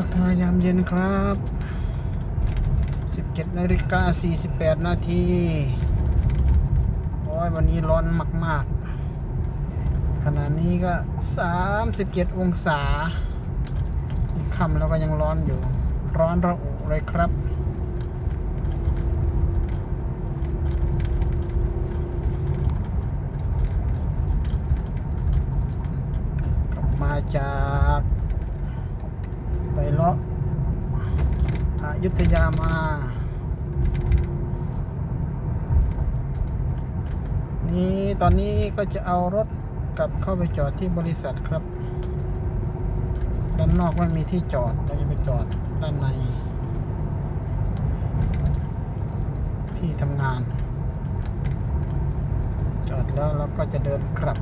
ทักทายยามเย็นครับ 17นาฬิกา48 นาที โอ้ย วันนี้ร้อนมาก ๆ ขณะนี้ก็ 37 องศาค่ำแล้วก็ยังร้อนอยู่ ร้อนระอุเลยครับกลับมาจาก เลาะอายุทยามา นี่ตอนนี้ก็จะเอารถกลับเข้าไปจอดที่บริษัทครับ ด้านนอกไม่มีที่จอด เราจะไปจอดด้านใน ที่ทำงาน จอดแล้วเราก็จะเดินกลับ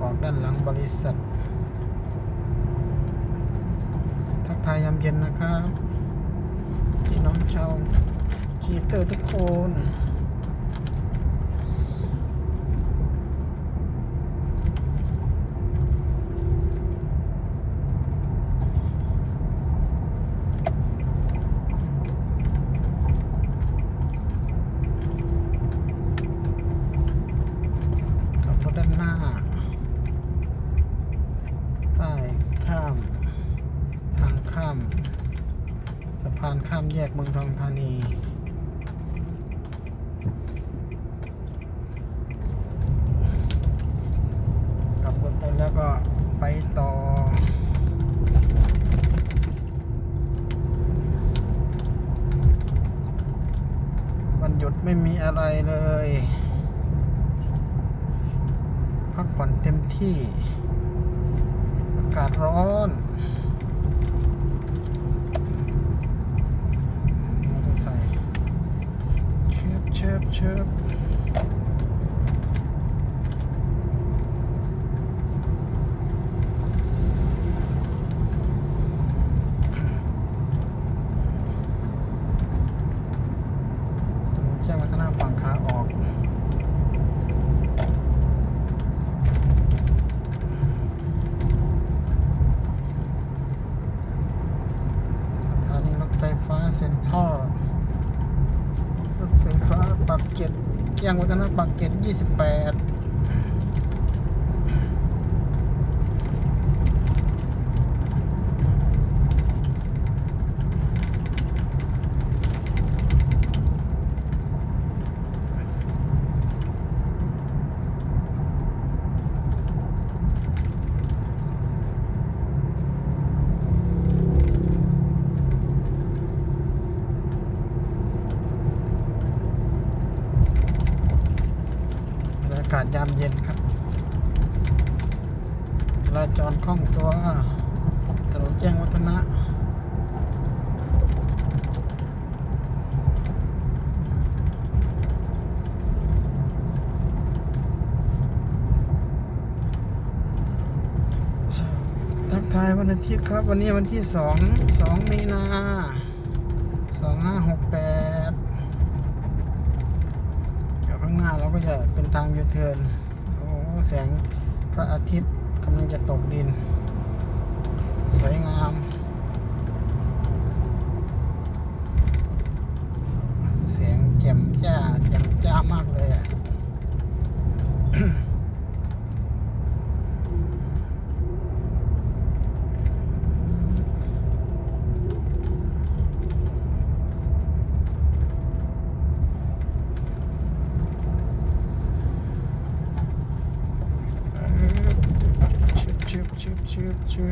ออกด้านหลังบริษัท ทักทายยามเย็นนะครับพี่น้องชาวคีเตอร์ทุกคน ขับรถด้านหน้า ใต้ข้าม ทาง ข้ามสะพานข้ามแยกเมืองทองธานีกลับรถไปแล้วก็ไปต่อวันหยุดไม่มีอะไรเลย พักผ่อนเต็มที่ อากาศร้อนมอเตอร์ไซค์ เชิบเชิบเชิบแจ้งวัฒนาฝั่งขาออกสถานีรถไฟฟ้าเซ็นทรัล ปากเกร็ดยางวัฒนะปากเกร็ดยี่สิบแปด รยากาศยามเย็นครับราจรคล่องตัวถนนแจ้งวัฒนะทักทายวันอาทิตย์ครับ วันนี้วันที่สองสองมีนาสองห้าหกแปด เดี๋ยวข้างหน้าเราก็จะเป็น ทางยูเทิร์นโอ้แสงพระอาทิตย์กำลังจะตกดิน สวยงาม เสียงแจ่มจ้าแจ่มจ้ามากเลยอะ ชึ